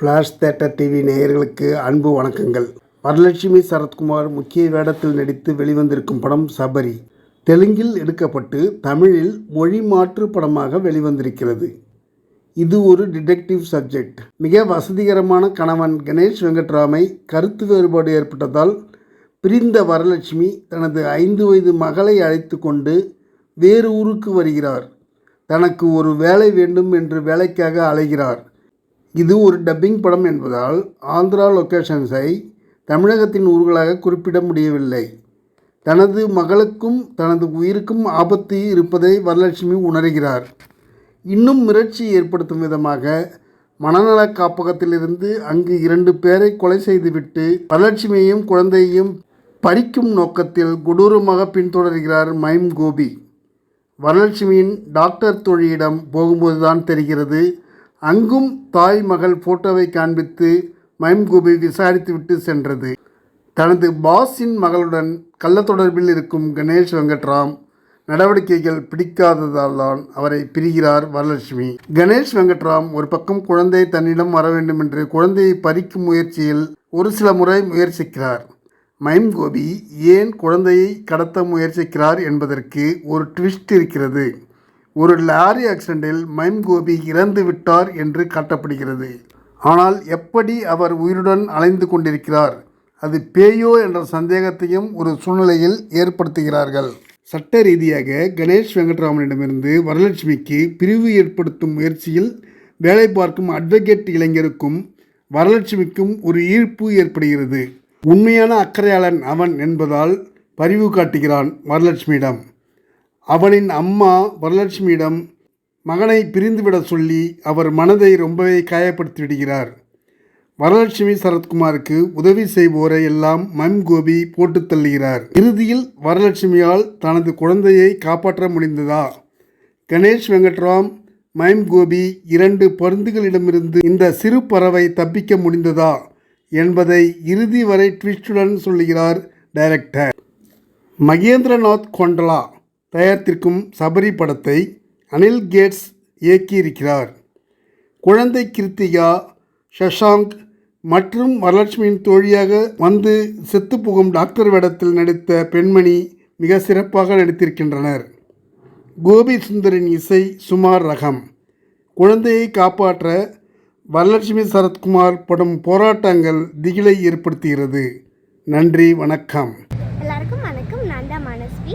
Flash theatre TV நேயர்களுக்கு அன்பு வணக்கங்கள். வரலட்சுமி சரத்குமார் முக்கிய வேடத்தில் நடித்து வெளிவந்திருக்கும் படம் சபரி. தெலுங்கில் எடுக்கப்பட்டு தமிழில் மொழி மாற்று படமாக வெளிவந்திருக்கிறது. இது ஒரு டிடெக்டிவ் சப்ஜெக்ட் மிக வசதிகரமான கணவன் கணேஷ் வெங்கட்ராமை கருத்து வேறுபாடு ஏற்பட்டதால் பிரிந்த வரலட்சுமி தனது ஐந்து வயது மகளை அழைத்து கொண்டு வேறு ஊருக்கு வருகிறார். தனக்கு ஒரு வேலை வேண்டும் என்று வேலைக்காக அலைகிறார். இது ஒரு டப்பிங் படம் என்பதால் ஆந்திரா லொக்கேஷன்ஸை தமிழகத்தின் ஊர்களாக குறிப்பிட முடியவில்லை. தனது மகளுக்கும் தனது உயிருக்கும் ஆபத்து இருப்பதை வரலட்சுமி உணர்கிறார். இன்னும் மிரட்சி ஏற்படுத்தும் விதமாக மனநல காப்பகத்திலிருந்து அங்கு இரண்டு பேரை கொலை செய்துவிட்டு வரலட்சுமியையும் குழந்தையையும் பறிக்கும் நோக்கத்தில் கொடூரமாக பின்தொடர்கிறார் மைம் கோபி. வரலட்சுமியின் டாக்டர் தொழிலிடம் போகும்போதுதான் தெரிகிறது அங்கும் தாய் மகள் போட்டோவை காண்பித்து மைம்கூபி விசாரித்துவிட்டு சென்றது. தனது பாஸின் மகளுடன் கள்ள தொடர்பில் இருக்கும் கணேஷ் வெங்கட்ராம் நடவடிக்கைகள் பிடிக்காததால் தான் அவரை பிரிகிறார் வரலட்சுமி. கணேஷ் வெங்கட்ராம் ஒரு பக்கம் குழந்தை தன்னிடம் வர வேண்டும் என்று குழந்தையை பறிக்கும் முயற்சியில் ஒரு சில முறை முயற்சிக்கிறார். மைம் கோபி ஏன் குழந்தையை கடத்த முயற்சிக்கிறார் என்பதற்கு ஒரு ட்விஸ்ட் இருக்கிறது. ஒரு லாரி ஆக்சிடென்டில் மைம் கோபி இறந்து விட்டார் என்று காட்டப்படுகிறது. ஆனால் எப்படி அவர் உயிருடன் அலைந்து கொண்டிருக்கிறார்? அது பேயோ என்ற சந்தேகத்தையும் ஒரு சூழ்நிலையில் ஏற்படுத்துகிறார்கள். சட்ட ரீதியாக கணேஷ் வெங்கட்ராமனிடமிருந்து வரலட்சுமிக்கு பிரிவு ஏற்படுத்தும் முயற்சியில் வேலை பார்க்கும் அட்வொகேட் இளைஞருக்கும் வரலட்சுமிக்கும் ஒரு ஈர்ப்பு ஏற்படுகிறது. உண்மையான அக்கறையாளன் அவன் என்பதால் பரிவு காட்டுகிறான் வரலட்சுமியிடம். அவனின் அம்மா வரலட்சுமியிடம் மகனை பிரிந்துவிட சொல்லி அவர் மனதை ரொம்பவே காயப்படுத்தி விடுகிறார் வரலட்சுமி சரத்குமாருக்கு உதவி செய்வோரை எல்லாம் மம் கோபி போட்டு தள்ளுகிறார். இறுதியில் வரலட்சுமியால் தனது குழந்தையை காப்பாற்ற முடிந்ததா? கணேஷ் வெங்கட்ராம் மைம் கோபி இரண்டு பருந்துகளிடமிருந்து இந்த சிறு பறவை தப்பிக்க முடிந்ததா? என்பதை இறுதி வரை ட்விஸ்டுடன் சொல்லுகிறார் டைரக்டர். மகேந்திரநாத் கொண்டலா தயாரித்திருக்கும் சபரி படத்தை அனில் கேட்ஸ் இயக்கியிருக்கிறார். குழந்தை கிருத்திகா ஷஷாங்க் மற்றும் வரலட்சுமியின் தோழியாக வந்து செத்துப்போகும் டாக்டர் வேடத்தில் நடித்த பெண்மணி மிக சிறப்பாக நடித்திருக்கின்றனர். கோபி சுந்தரின் இசை சுமார் ரகம். குழந்தையை காப்பாற்ற வரலட்சுமி சரத்குமார் படும் போராட்டங்கள் திகிலை ஏற்படுத்துகிறது. நன்றி வணக்கம். எல்லாருக்கும் வணக்கம். நான் தான் மனஸ்வி.